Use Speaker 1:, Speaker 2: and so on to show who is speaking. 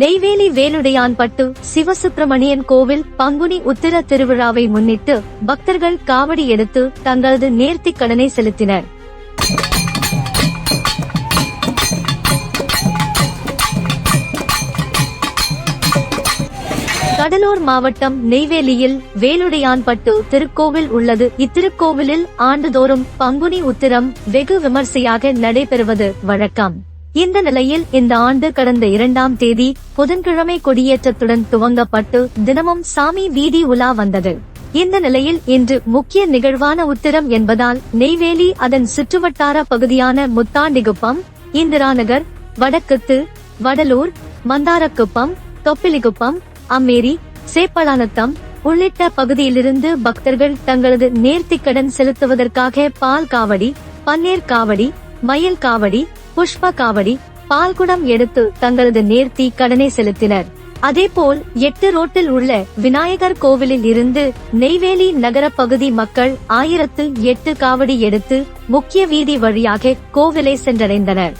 Speaker 1: நெய்வேலி வேலுடையான்பட்டு சிவசுப்பிரமணியன் கோவில் பங்குனி உத்திர திருவிழாவை முன்னிட்டு பக்தர்கள் காவடி எடுத்து தங்களது நேர்த்தி கடனை செலுத்தினர் கடலூர் மாவட்டம் நெய்வேலியில் வேலுடையான்பட்டு திருக்கோவில் உள்ளது இத்திருக்கோவிலில் ஆண்டுதோறும் பங்குனி உத்திரம் வெகு விமர்சையாக நடைபெறுவது வழக்கம் இந்த நிலையில் இந்த ஆண்டு கடந்த இரண்டாம் தேதி புதன்கிழமை கொடியேற்றத்துடன் துவங்கப்பட்டு தினமும் சாமி வீதி உலா வந்தது இந்த நிலையில் இன்று முக்கிய நிகழ்வான உத்திரம் என்பதால் நெய்வேலி அதன் சுற்றுவட்டார பகுதியான முத்தாண்டிகுப்பம் இந்திராநகர் வடக்குத்து வடலூர் மந்தாரக்குப்பம் தொப்பிலிகுப்பம் அம்மேரி சேப்பலானத்தம் உள்ளிட்ட பகுதியிலிருந்து பக்தர்கள் தங்களது நேர்த்திக்கடன் செலுத்துவதற்காக பால் காவடி பன்னீர் காவடி மயில் காவடி புஷ்ப காவடி பால்குடம் எடுத்து தங்களது நேர்த்தி கடனை செலுத்தினர் அதேபோல் எட்டு ரோட்டில் உள்ள விநாயகர் கோவிலில் இருந்து நெய்வேலி நகர பகுதி மக்கள் ஆயிரத்து எட்டு காவடி எடுத்து முக்கிய வீதி வழியாக கோவிலை சென்றடைந்தனர்